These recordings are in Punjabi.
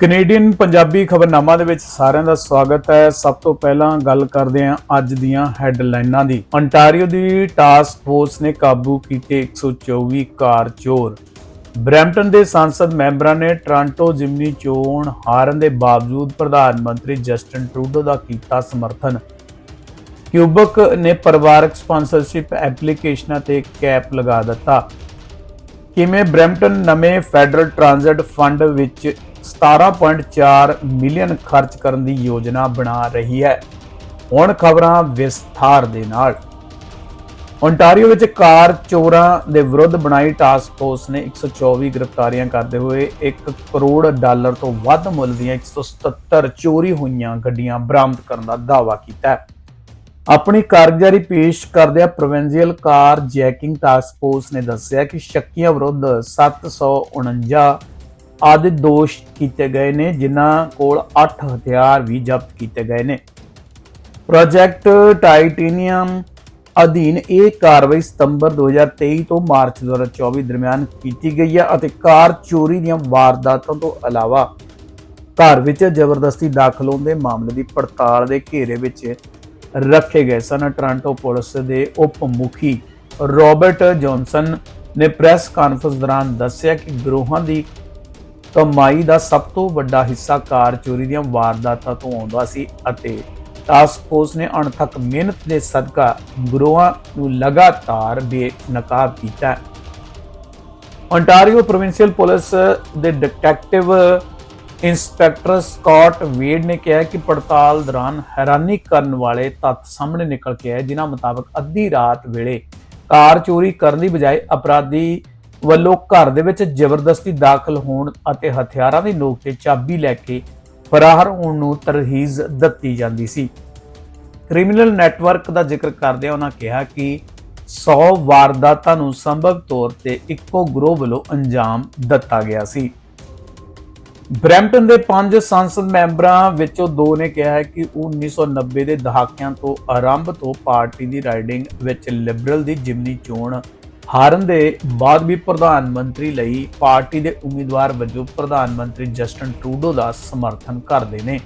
ਕੈਨੇਡੀਅਨ ਪੰਜਾਬੀ ਖਬਰਨਾਮਾ ਦੇ ਵਿੱਚ ਸਾਰਿਆਂ ਦਾ ਸਵਾਗਤ ਹੈ। ਸਭ ਤੋਂ ਪਹਿਲਾਂ ਗੱਲ ਕਰਦੇ ਹਾਂ ਅੱਜ ਦੀਆਂ ਹੈਡਲਾਈਨਾਂ ਦੀ। ਅੰਟਾਰੀਓ ਦੀ ਟਾਸਕ ਫੋਰਸ ਨੇ ਕਾਬੂ ਕੀਤੇ 124 ਕਾਰ ਚੋਰ। ਬਰੈਂਪਟਨ ਦੇ ਸੰਸਦ ਮੈਂਬਰਾਂ ਨੇ ਟ੍ਰਾਂਟੋ ਜਿਮਨੀ ਚੋਣ ਹਾਰਨ ਦੇ ਬਾਵਜੂਦ ਪ੍ਰਧਾਨ ਮੰਤਰੀ ਜਸਟਨ ਟਰੂਡੋ ਦਾ ਕੀਤਾ ਸਮਰਥਨ। ਕਿਊਬਕ ਨੇ ਪਰਿਵਾਰਕ ਸਪਾਂਸਰਸ਼ਿਪ ਐਪਲੀਕੇਸ਼ਨਾਂ ਤੇ ਕੈਪ ਲਗਾ ਦਿੱਤਾ। ਕਿਵੇਂ ਬ੍ਰੈਂਪਟਨ ਨਵੇਂ ਫੈਡਰਲ ਟ੍ਰਾਂਜ਼ਿਟ ਫੰਡ ਵਿੱਚ 17.4 ਮਿਲੀਅਨ ਖਰਚ ਕਰਨ ਦੀ ਯੋਜਨਾ ਬਣਾ ਰਹੀ ਹੈ। ਹੁਣ ਖਬਰਾਂ ਵਿਸਥਾਰ ਦੇ ਨਾਲ। ਓਨਟਾਰੀਓ ਵਿੱਚ ਕਾਰ ਚੋਰਾਂ ਦੇ ਵਿਰੁੱਧ ਬਣਾਈ ਟਾਸਕ ਫੋਰਸ ਨੇ 124 ਗ੍ਰਿਫਤਾਰੀਆਂ ਕਰਦੇ ਹੋਏ 1 ਕਰੋੜ ਡਾਲਰ ਤੋਂ ਵੱਧ ਮੁੱਲ ਦੀਆਂ 177 ਚੋਰੀ ਹੋਈਆਂ ਗੱਡੀਆਂ ਬਰਾਮਦ ਕਰਨ ਦਾ ਦਾਅਵਾ ਕੀਤਾ ਹੈ। ਆਪਣੀ ਕਾਰਗੁਜ਼ਾਰੀ ਪੇਸ਼ ਕਰਦਿਆਂ provincial carjacking task force ਨੇ ਦੱਸਿਆ ਕਿ ਸ਼ੱਕੀਆਂ ਵਿਰੁੱਧ 749 ਆਦਿ ਦੋਸ਼ ਕੀਤੇ ਗਏ ਨੇ, ਜਿਨ੍ਹਾਂ ਕੋਲ 8 ਹਥਿਆਰ ਵੀ ਜ਼ਬਤ ਕੀਤੇ ਗਏ ਨੇ। ਪ੍ਰੋਜੈਕਟ ਟਾਈਟੇਨੀਅਮ ਅਧੀਨ ਇਹ ਕਾਰਵਾਈ ਸਤੰਬਰ 2023 ਤੋਂ ਮਾਰਚ 2024 ਦਰਮਿਆਨ ਕੀਤੀ ਗਈ ਹੈ ਅਤੇ ਕਾਰ ਚੋਰੀ ਦੀਆਂ ਵਾਰਦਾਤਾਂ ਤੋਂ ਇਲਾਵਾ ਘਰ ਵਿੱਚ ਜ਼ਬਰਦਸਤੀ ਦਾਖਲ ਹੋਣ ਦੇ ਮਾਮਲੇ ਦੀ ਪੜਤਾਲ ਦੇ ਘੇਰੇ ਵਿੱਚ ਰੱਖੇ ਗਏ ਸਨ। ਟ੍ਰਾਂਟੋ ਪੁਲਿਸ ਦੇ ਉਪ ਮੁਖੀ ਰਾਬਰਟ ਜੌਨਸਨ ਨੇ ਪ੍ਰੈਸ ਕਾਨਫਰੰਸ ਦੌਰਾਨ ਦੱਸਿਆ ਕਿ ਗਰੋਹਾਂ ਦੀ ਕਮਾਈ ਦਾ ਸਭ ਤੋਂ ਵੱਡਾ ਹਿੱਸਾ ਕਾਰ ਚੋਰੀ ਦੀਆਂ ਵਾਰਦਾਤਾਂ ਤੋਂ ਆਉਂਦਾ ਸੀ ਅਤੇ ਟਾਸਕ ਫੋਰਸ ਨੇ ਅਣਥੱਕ ਮਿਹਨਤ ਦੇ ਸਦਕਾ ਗਰੋਹਾਂ ਨੂੰ ਲਗਾਤਾਰ ਬੇਨਕਾਬ ਕੀਤਾ। ਹੈ ਪ੍ਰੋਵਿੰਸ਼ੀਅਲ ਪੁਲਿਸ ਦੇ ਡਿਟੈਕਟਿਵ ਇੰਸਪੈਕਟਰ ਸਕਾਟ ਵੇਡ ਨੇ ਕਿਹਾ ਕਿ ਪੜਤਾਲ ਦੌਰਾਨ ਹੈਰਾਨੀ ਕਰਨ ਵਾਲੇ ਤੱਥ ਸਾਹਮਣੇ ਨਿਕਲ ਕੇ ਆਏ, ਜਿਨ੍ਹਾਂ ਮੁਤਾਬਕ ਅੱਧੀ ਰਾਤ ਵੇਲੇ ਕਾਰ ਚੋਰੀ ਕਰਨ ਦੀ ਬਜਾਏ ਅਪਰਾਧੀ ਵੱਲੋਂ ਘਰ ਦੇ ਵਿੱਚ ਜ਼ਬਰਦਸਤੀ ਦਾਖਲ ਹੋਣ ਅਤੇ ਹਥਿਆਰਾਂ ਦੀ ਨੋਕ ਤੇ ਚਾਬੀ ਲੈ ਕੇ ਫਰਾਰ ਹੋਣ ਨੂੰ ਤਰਹੀਜ਼ ਦਿੱਤੀ ਜਾਂਦੀ ਸੀ। ਕ੍ਰਿਮੀਨਲ ਨੈਟਵਰਕ ਦਾ ਜ਼ਿਕਰ ਕਰਦਿਆਂ ਉਹਨਾਂ ਕਿਹਾ ਕਿ 100 ਵਾਰਦਾਤਾਂ ਨੂੰ ਸੰਭਵ ਤੌਰ ਤੇ ਇੱਕੋ ਗਰੋਹ ਵੱਲੋਂ ਅੰਜਾਮ ਦਿੱਤਾ ਗਿਆ ਸੀ। ਬ੍ਰੈਂਪਟਨ ਦੇ ਪੰਜ ਸੰਸਦ ਮੈਂਬਰਾਂ ਵਿੱਚੋਂ ਦੋ ਨੇ ਕਿਹਾ ਹੈ ਕਿ ਉਹ 1990 ਦੇ ਦਹਾਕਿਆਂ ਤੋਂ ਆਰੰਭ ਤੋਂ ਪਾਰਟੀ ਦੀ ਰਾਈਡਿੰਗ ਵਿੱਚ ਲਿਬਰਲ ਦੀ ਜਿਮਨੀ ਚੋਣ ਹਾਰਨ ਦੇ ਬਾਅਦ ਵੀ ਪ੍ਰਧਾਨ ਮੰਤਰੀ ਲਈ ਪਾਰਟੀ ਦੇ ਉਮੀਦਵਾਰ ਵਜੋਂ ਪ੍ਰਧਾਨ ਮੰਤਰੀ ਜਸਟਨ ਟਰੂਡੋ ਦਾ ਸਮਰਥਨ ਕਰਦੇ ਨੇ।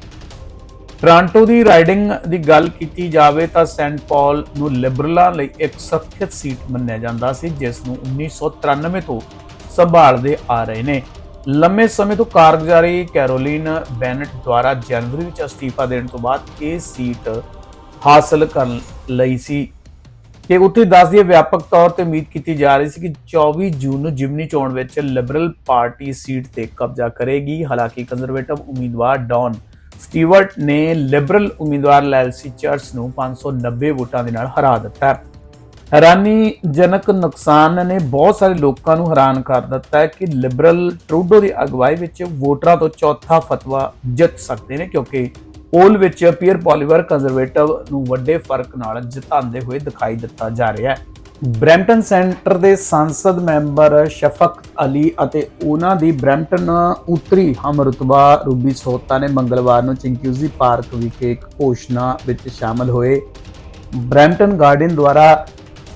ਟ੍ਰਾਂਟੋ ਦੀ ਰਾਈਡਿੰਗ ਦੀ ਗੱਲ ਕੀਤੀ ਜਾਵੇ ਤਾਂ ਸੈਂਟ ਪਾਲ ਨੂੰ ਲਿਬਰਲਾਂ ਲਈ ਇੱਕ ਸੁਰੱਖਿਅਤ ਸੀਟ ਮੰਨਿਆ ਜਾਂਦਾ ਸੀ, ਜਿਸ ਨੂੰ 1993 ਤੋਂ ਸੰਭਾਲਦੇ ਆ ਰਹੇ ਨੇ। ਲੰਮੇ ਸਮੇਂ ਤੋਂ ਕਾਰਗੁਜ਼ਾਰੀ ਕੈਰੋਲਿਨ ਬੈਨਟ ਦੁਆਰਾ ਜਨਵਰੀ ਵਿੱਚ ਅਸਤੀਫਾ ਦੇਣ ਤੋਂ ਬਾਅਦ ਇਹ ਸੀਟ ਹਾਸਲ ਕਰਨ ਲਈ ਸੀ। ਕਿ ਉੱਥੇ ਦੱਸਦੀ ਹੈ, ਵਿਆਪਕ ਤੌਰ ਤੇ ਉਮੀਦ ਕੀਤੀ ਜਾ ਰਹੀ ਸੀ ਕਿ 24 ਜੂਨ ਨੂੰ ਜਿਮਨੀ ਚੋਣ ਵਿੱਚ ਲਿਬਰਲ ਪਾਰਟੀ ਸੀਟ ਤੇ ਕਬਜ਼ਾ ਕਰੇਗੀ। ਹਾਲਾਂਕਿ ਕੰਜ਼ਰਵੇਟਿਵ ਉਮੀਦਵਾਰ ਡੌਨ ਸਟੀਵਰਟ ਨੇ ਲਿਬਰਲ ਉਮੀਦਵਾਰ ਲੈਲਸੀ ਚਰਚ ਨੂੰ 590 ਵੋਟਾਂ ਦੇ ਨਾਲ ਹਰਾ ਦਿੱਤਾ ਹੈਰਾਨੀਜਨਕ ਨੁਕਸਾਨ ਨੇ ਬਹੁਤ ਸਾਰੇ ਲੋਕਾਂ ਨੂੰ ਹੈਰਾਨ ਕਰ ਦਿੱਤਾ ਹੈ ਕਿ ਲਿਬਰਲ ਟਰੂਡੋ ਦੀ ਅਗਵਾਈ ਵਿੱਚ ਵੋਟਰਾਂ ਤੋਂ ਚੌਥਾ ਫਤਵਾ ਜਿੱਤ ਸਕਦੇ ਨੇ, ਕਿਉਂਕਿ ਪੋਲ ਵਿੱਚ ਪੀਅਰ ਪੋਲੀਵਰ ਕੰਜ਼ਰਵੇਟਿਵ ਨੂੰ ਵੱਡੇ ਫ਼ਰਕ ਨਾਲ ਜਿਤਾਉਂਦੇ ਹੋਏ ਦਿਖਾਈ ਦਿੱਤਾ ਜਾ ਰਿਹਾ ਹੈ। ਬ੍ਰੈਂਪਟਨ ਸੈਂਟਰ ਦੇ ਸੰਸਦ ਮੈਂਬਰ ਸ਼ਫਕ ਅਲੀ ਅਤੇ ਉਹਨਾਂ ਦੀ ਬ੍ਰੈਂਪਟਨ ਉੱਤਰੀ ਹਮਰਤਬਾ ਰੂਬੀ ਸੋਤਾ ਨੇ ਮੰਗਲਵਾਰ ਨੂੰ ਚਿੰਕਿਊਜ਼ੀ ਪਾਰਕ ਵਿਖੇ ਇੱਕ ਘੋਸ਼ਣਾ ਵਿੱਚ ਸ਼ਾਮਲ ਹੋਏ। ਬ੍ਰੈਂਪਟਨ ਗਾਰਡਨ ਦੁਆਰਾ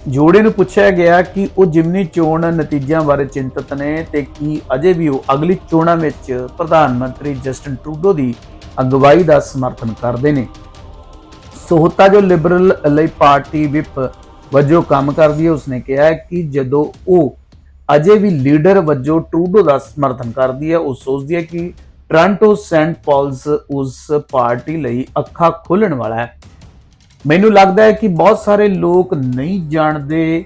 ਜੋੜੇ ਨੂੰ ਪੁੱਛਿਆ ਗਿਆ ਕਿ ਉਹ ਜਿਮਨੀ ਚੋਣ ਨਤੀਜਿਆਂ ਬਾਰੇ ਚਿੰਤਤ ਨੇ ਤੇ ਕੀ ਅਜੇ ਵੀ ਉਹ ਅਗਲੀ ਚੋਣਾਂ ਵਿੱਚ ਪ੍ਰਧਾਨ ਮੰਤਰੀ ਜਸਟਨ ਟਰੂਡੋ ਦੀ ਅਗਵਾਈ ਦਾ ਸਮਰਥਨ ਕਰਦੇ ਨੇ। ਸੋਹਤਾ ਜੋ ਲਿਬਰਲ ਲਈ ਪਾਰਟੀ ਵਿਪ ਵਜੋਂ ਕੰਮ ਕਰਦੀ ਹੈ, ਉਸਨੇ ਕਿਹਾ ਕਿ ਜਦੋਂ ਉਹ ਅਜੇ ਵੀ ਲੀਡਰ ਵਜੋਂ ਟਰੂਡੋ ਦਾ ਸਮਰਥਨ ਕਰਦੀ ਹੈ, ਉਹ ਸੋਚਦੀ ਹੈ ਕਿ ਟ੍ਰਾਂਟੋ ਸੈਂਟ ਪਾਲਸ ਉਸ ਪਾਰਟੀ ਲਈ ਅੱਖਾਂ ਖੋਲਣ ਵਾਲਾ ਹੈ। ਮੈਨੂੰ ਲੱਗਦਾ ਹੈ ਕਿ ਬਹੁਤ ਸਾਰੇ ਲੋਕ ਨਹੀਂ ਜਾਣਦੇ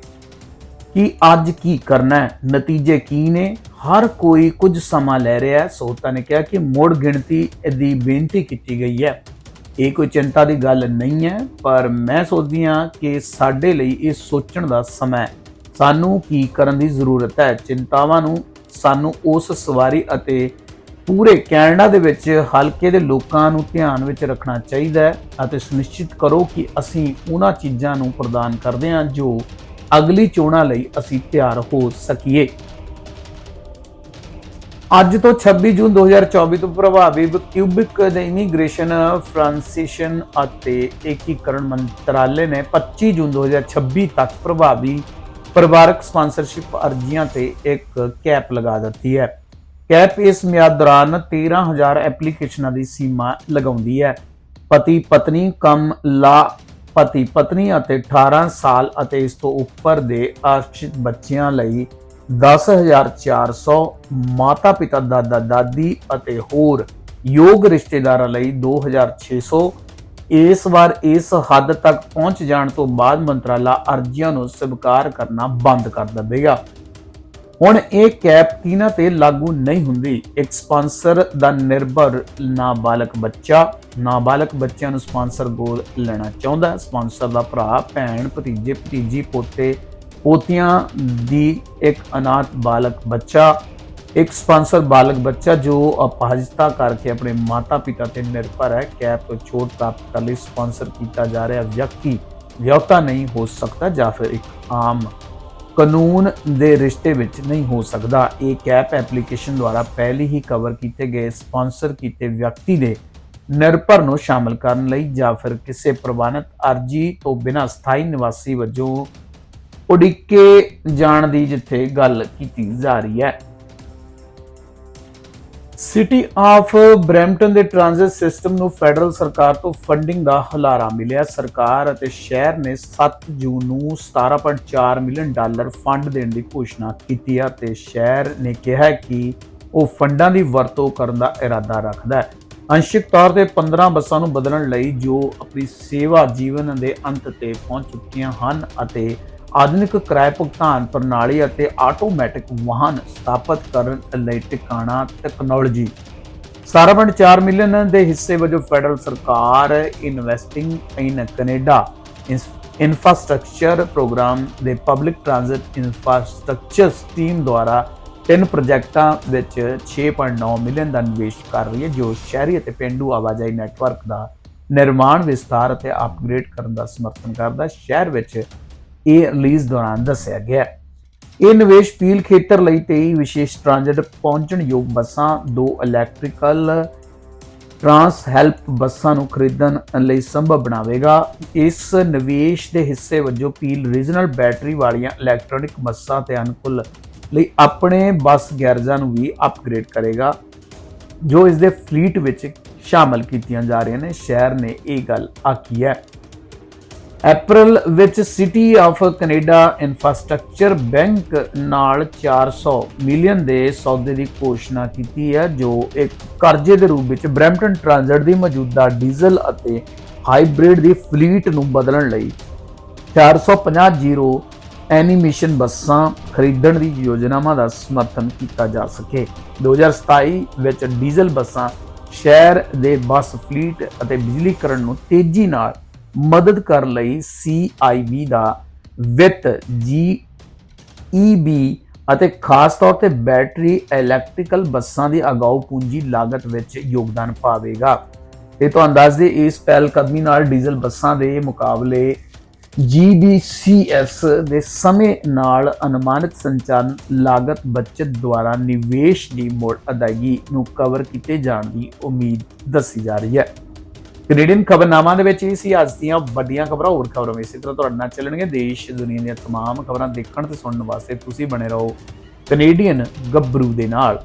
ਕਿ ਅੱਜ ਕੀ ਕਰਨਾ ਹੈ, ਨਤੀਜੇ ਕੀ ਨੇ। ਹਰ ਕੋਈ ਕੁਝ ਸਮਾਂ ਲੈ ਰਿਹਾ ਹੈ। ਸੋਤਾ ਨੇ ਕਿਹਾ ਕਿ ਮੋੜ ਗਿਣਤੀ ਦੀ ਬੇਨਤੀ ਕੀਤੀ ਗਈ ਹੈ। ਇਹ ਕੋਈ ਚਿੰਤਾ ਦੀ ਗੱਲ ਨਹੀਂ ਹੈ, ਪਰ ਮੈਂ ਸੋਚਦੀ ਹਾਂ ਕਿ ਸਾਡੇ ਲਈ ਇਹ ਸੋਚਣ ਦਾ ਸਮਾਂ ਹੈ। ਸਾਨੂੰ ਕੀ ਕਰਨ ਦੀ ਜ਼ਰੂਰਤ ਹੈ? ਚਿੰਤਾਵਾਂ ਨੂੰ ਸਾਨੂੰ ਉਸ ਸਵਾਰੀ ਅਤੇ ਪੂਰੇ ਕੈਨੇਡਾ ਦੇ ਵਿੱਚ ਹਲਕੇ ਦੇ ਲੋਕਾਂ ਨੂੰ ਧਿਆਨ ਵਿੱਚ ਰੱਖਣਾ ਚਾਹੀਦਾ ਹੈ ਅਤੇ ਸੁਨਿਸ਼ਚਿਤ ਕਰੋ ਕਿ ਅਸੀਂ ਉਹਨਾਂ ਚੀਜ਼ਾਂ ਨੂੰ ਪ੍ਰਦਾਨ ਕਰਦੇ ਹਾਂ ਜੋ ਅਗਲੀ ਚੋਣਾਂ ਲਈ ਅਸੀਂ ਤਿਆਰ ਹੋ ਸਕੀਏ। ਅੱਜ ਤੋਂ 26 ਜੂਨ 2024 ਤੋਂ ਪ੍ਰਭਾਵੀ ਕਿਊਬਿਕ ਦੇ ਇਮੀਗ੍ਰੇਸ਼ਨ ਫ੍ਰਾਂਸੀਸ਼ਨ ਅਤੇ ਏਕੀਕਰਨ ਮੰਤਰਾਲੇ ਨੇ 25 ਜੂਨ 2026 ਤੱਕ ਪ੍ਰਭਾਵੀ ਪਰਿਵਾਰਕ ਸਪਾਂਸਰਸ਼ਿਪ ਅਰਜ਼ੀਆਂ ਤੇ ਇੱਕ ਕੈਪ ਲਗਾ ਦਿੱਤੀ ਹੈ। ਕੈਪ ਇਸ ਮਿਆਦ ਦੌਰਾਨ 13000 ਐਪਲੀਕੇਸ਼ਨਾਂ ਦੀ ਸੀਮਾ ਲਗਾਉਂਦੀ ਹੈ। ਪਤੀ ਪਤਨੀ ਕਮ ਲਾ ਪਤੀ ਪਤਨੀ ਅਤੇ 18 ਸਾਲ ਅਤੇ ਇਸ ਤੋਂ ਉੱਪਰ ਦੇ ਆਸ਼ਿਤ ਬੱਚਿਆਂ ਲਈ 10400 ਮਾਤਾ ਪਿਤਾ ਦਾਦਾ, ਦਾਦੀ ਅਤੇ ਹੋਰ ਯੋਗ ਰਿਸ਼ਤੇਦਾਰਾਂ ਲਈ 2600 ਇਸ ਵਾਰ ਇਸ ਹੱਦ ਤੱਕ ਪਹੁੰਚ ਜਾਣ ਤੋਂ ਬਾਅਦ ਮੰਤਰਾਲਾ ਅਰਜ਼ੀਆਂ ਨੂੰ ਸਵੀਕਾਰ ਕਰਨਾ ਬੰਦ ਕਰ ਦੇਵੇਗਾ ਹੁਣ ਇਹ ਕੈਪ ਤਿੰਨਾਂ ਤੇ ਲਾਗੂ ਨਹੀਂ ਹੁੰਦੀ। ਇੱਕ ਸਪਾਂਸਰ ਦਾ ਨਿਰਭਰ ਨਾਬਾਲਗ ਬੱਚਾ, ਨਾਬਾਲਗ ਬੱਚਿਆਂ ਨੂੰ ਸਪਾਂਸਰ ਗੋਲ ਲੈਣਾ ਚਾਹੁੰਦਾ। ਸਪਾਂਸਰ ਦਾ ਭਰਾ, ਭੈਣ, ਭਤੀਜੇ, ਭਤੀਜੀ, ਪੋਤੇ ਪੋਤੀਆਂ ਦੀ ਇੱਕ ਅਨਾਥ ਬਾਲਕ ਬੱਚਾ, ਇੱਕ ਸਪਾਂਸਰ ਬਾਲਗ ਬੱਚਾ ਜੋ ਅਪਾਹਜਤਾ ਕਰਕੇ ਆਪਣੇ ਮਾਤਾ-ਪਿਤਾ ਤੇ ਨਿਰਭਰ ਹੈ, ਕੈਪ ਤੋਂ ਛੋਟ ਪ੍ਰਾਪਤ ਕਰਨ ਲਈ ਸਪਾਂਸਰ ਕੀਤਾ ਜਾ ਰਿਹਾ ਵਿਅਕਤੀ, ਵਿਆਹੁਤਾ ਨਹੀਂ ਹੋ ਸਕਦਾ ਜਾਂ ਫਿਰ ਇੱਕ ਆਮ ਕਾਨੂੰਨ ਦੇ ਰਿਸ਼ਤੇ ਵਿੱਚ ਨਹੀਂ ਹੋ ਸਕਦਾ। ਇਹ ਕੈਪ ਐਪਲੀਕੇਸ਼ਨ ਦੁਆਰਾ ਪਹਿਲੀ ਹੀ ਕਵਰ ਕੀਤੇ ਗਏ, ਸਪਾਂਸਰ ਕੀਤੇ ਵਿਅਕਤੀ ਦੇ ਨਿਰਭਰ ਨੂੰ ਸ਼ਾਮਲ ਕਰਨ ਲਈ ਜਾਂ ਫਿਰ ਕਿਸੇ ਪ੍ਰਵਾਨਿਤ ਅਰਜੀ ਤੋਂ ਬਿਨਾਂ ਸਥਾਈ ਨਿਵਾਸੀ ਵਜੋਂ ਉਡੀਕੇ ਜਾਣ ਦੀ ਜਿੱਥੇ ਗੱਲ ਕੀਤੀ ਜਾ ਰਹੀ ਹੈ। ਸਿਟੀ ਆਫ ਬਰੈਂਪਟਨ ਦੇ ਟ੍ਰਾਂਜ਼ਿਟ ਸਿਸਟਮ ਨੂੰ ਫੈਡਰਲ ਸਰਕਾਰ ਤੋਂ ਫੰਡਿੰਗ ਦਾ ਹਲਾਰਾ ਮਿਲਿਆ। ਸਰਕਾਰ ਅਤੇ ਸ਼ਹਿਰ ਨੇ 7 ਜੂਨ ਨੂੰ 17.4 ਮਿਲੀਅਨ ਡਾਲਰ ਫੰਡ ਦੇਣ ਦੀ ਘੋਸ਼ਣਾ ਕੀਤੀ ਹੈ ਤੇ ਸ਼ਹਿਰ ਨੇ ਕਿਹਾ ਕਿ ਉਹ ਫੰਡਾਂ ਦੀ ਵਰਤੋਂ ਕਰਨ ਦਾ ਇਰਾਦਾ ਰੱਖਦਾ ਹੈ। ਅੰਸ਼ਿਕ ਤੌਰ ਤੇ 15 ਬੱਸਾਂ ਨੂੰ ਬਦਲਣ ਲਈ ਜੋ ਆਪਣੀ ਸੇਵਾ ਜੀਵਨ ਦੇ ਅੰਤ ਤੇ ਪਹੁੰਚ ਚੁੱਕੀਆਂ ਹਨ ਅਤੇ ਆਧੁਨਿਕ ਕਿਰਾਏ ਭੁਗਤਾਨ ਪ੍ਰਣਾਲੀ ਅਤੇ ਆਟੋਮੈਟਿਕ ਵਾਹਨ ਸਥਾਪਿਤ ਕਰਨ ਲਈ ਟਿਕਾਣਾ ਟੈਕਨੋਲੋਜੀ। 4.4 ਮਿਲੀਅਨ ਦੇ ਹਿੱਸੇ ਵਜੋਂ ਫੈਡਰਲ ਸਰਕਾਰ investing in Canada infrastructure program ਦੇ ਪਬਲਿਕ ਟ੍ਰਾਂਜ਼ਿਟ ਇਨਫਰਾਸਟ੍ਰਕਚਰ ਟੀਮ ਦੁਆਰਾ ਤਿੰਨ ਪ੍ਰੋਜੈਕਟਾਂ ਵਿੱਚ 6.9 ਮਿਲੀਅਨ ਦਾ ਨਿਵੇਸ਼ ਕਰ ਰਹੀ ਹੈ, ਜੋ ਸ਼ਹਿਰੀ ਅਤੇ ਪਿੰਡੂ ਆਵਾਜਾਈ ਨੈਟਵਰਕ ਦਾ ਨਿਰਮਾਣ, ਵਿਸਥਾਰ ਅਤੇ ਅਪਗ੍ਰੇਡ ਕਰਨ ਦਾ ਸਮਰਥਨ ਕਰਦਾ ਸ਼ਹਿਰ ਵਿੱਚ ਇਹ ਰਿਲੀਜ਼ ਦੌਰਾਨ ਦੱਸਿਆ ਗਿਆ ਹੈ। ਇਹ ਨਿਵੇਸ਼ ਪੀਲ ਖੇਤਰ ਲਈ 23 ਵਿਸ਼ੇਸ਼ ਟ੍ਰਾਂਜ਼ਿਟ ਪਹੁੰਚਣ ਯੋਗ ਬੱਸਾਂ, ਦੋ ਇਲੈਕਟ੍ਰੀਕਲ ਟਰਾਂਸ ਹੈਲਪ ਬੱਸਾਂ ਨੂੰ ਖਰੀਦਣ ਲਈ ਸੰਭਵ ਬਣਾਵੇਗਾ। ਇਸ ਨਿਵੇਸ਼ ਦੇ ਹਿੱਸੇ ਵਜੋਂ ਪੀਲ ਰੀਜਨਲ ਬੈਟਰੀ ਵਾਲੀਆਂ ਇਲੈਕਟ੍ਰੋਨਿਕ ਬੱਸਾਂ ਤੇ ਅਨੁਕੂਲ ਲਈ ਆਪਣੇ ਬੱਸ ਗੈਰਜਾਂ ਨੂੰ ਵੀ ਅਪਗ੍ਰੇਡ ਕਰੇਗਾ, ਜੋ ਇਸ ਦੇ ਫਲੀਟ ਵਿੱਚ ਸ਼ਾਮਲ ਕੀਤੀਆਂ ਜਾ ਰਹੀਆਂ ਨੇ। ਸ਼ਹਿਰ ਨੇ ਇਹ ਗੱਲ ਆਖੀ ਹੈ। ਅਪ੍ਰੈਲ ਵਿੱਚ city of Canada infrastructure bank ਨਾਲ 400 ਮਿਲੀਅਨ ਦੇ ਸੌਦੇ ਦੀ ਘੋਸ਼ਣਾ ਕੀਤੀ ਹੈ, ਜੋ ਇੱਕ ਕਰਜ਼ੇ ਦੇ ਰੂਪ ਵਿੱਚ ਬਰੈਂਪਟਨ ਟ੍ਰਾਂਜ਼ਿਟ ਦੀ ਮੌਜੂਦਾ ਡੀਜ਼ਲ ਅਤੇ ਹਾਈਬ੍ਰਿਡ ਦੀ ਫਲੀਟ ਨੂੰ ਬਦਲਣ ਲਈ 450 ਜ਼ੀਰੋ ਐਨੀਮੇਸ਼ਨ ਬੱਸਾਂ ਖਰੀਦਣ ਦੀ ਯੋਜਨਾਵਾਂ ਦਾ ਸਮਰਥਨ ਕੀਤਾ ਜਾ ਸਕੇ। 2027 ਵਿੱਚ ਡੀਜ਼ਲ ਬੱਸਾਂ ਸ਼ਹਿਰ ਦੇ ਬੱਸ ਫਲੀਟ ਅਤੇ ਬਿਜਲੀਕਰਨ ਨੂੰ ਤੇਜ਼ੀ ਨਾਲ ਮਦਦ ਕਰਨ ਲਈ CIB ਦਾ ਵਿੱਤ GEB ਅਤੇ ਖਾਸ ਤੌਰ ਤੇ ਬੈਟਰੀ ਇਲੈਕਟ੍ਰੀਕਲ ਬੱਸਾਂ ਦੀ ਅਗਾਊ ਪੂੰਜੀ ਲਾਗਤ ਵਿੱਚ ਯੋਗਦਾਨ ਪਾਵੇਗਾ। ਇਹ ਤੁਹਾਨੂੰ ਦੱਸ ਦੇ ਇਸ ਪਹਿਲ ਕਦਮੀ ਨਾਲ ਡੀਜ਼ਲ ਬੱਸਾਂ ਦੇ ਮੁਕਾਬਲੇ GBCS ਦੇ ਸਮੇਂ ਨਾਲ ਅਨੁਮਾਨਿਤ ਸੰਚਾਲਨ ਲਾਗਤ ਬਚਤ ਦੁਆਰਾ ਨਿਵੇਸ਼ ਦੀ ਮੁੜ ਅਦਾਇਗੀ ਨੂੰ ਕਵਰ ਕੀਤੇ ਜਾਣ ਦੀ ਉਮੀਦ ਦੱਸੀ ਜਾ ਰਹੀ ਹੈ। ਕੈਨੇਡੀਅਨ ਖਬਰਨਾਮਾ ਦੇ ਵਿੱਚ ਇਹ ਸੀ ਅੱਜ ਦੀਆਂ ਵੱਡੀਆਂ ਖਬਰਾਂ ਹੋਰ ਖਬਰਾਂ ਵੀ ਇਸੇ ਤਰ੍ਹਾਂ ਤੁਹਾਡੇ ਨਾਲ ਚੱਲਣਗੇ ਦੇਸ਼ ਦੁਨੀਆ ਦੀਆਂ तमाम ਖਬਰਾਂ ਦੇਖਣ ਤੇ ਸੁਣਨ ਵਾਸਤੇ ਤੁਸੀਂ ਬਣੇ ਰਹੋ ਕੈਨੇਡੀਅਨ ਗੱਭਰੂ ਦੇ ਨਾਲ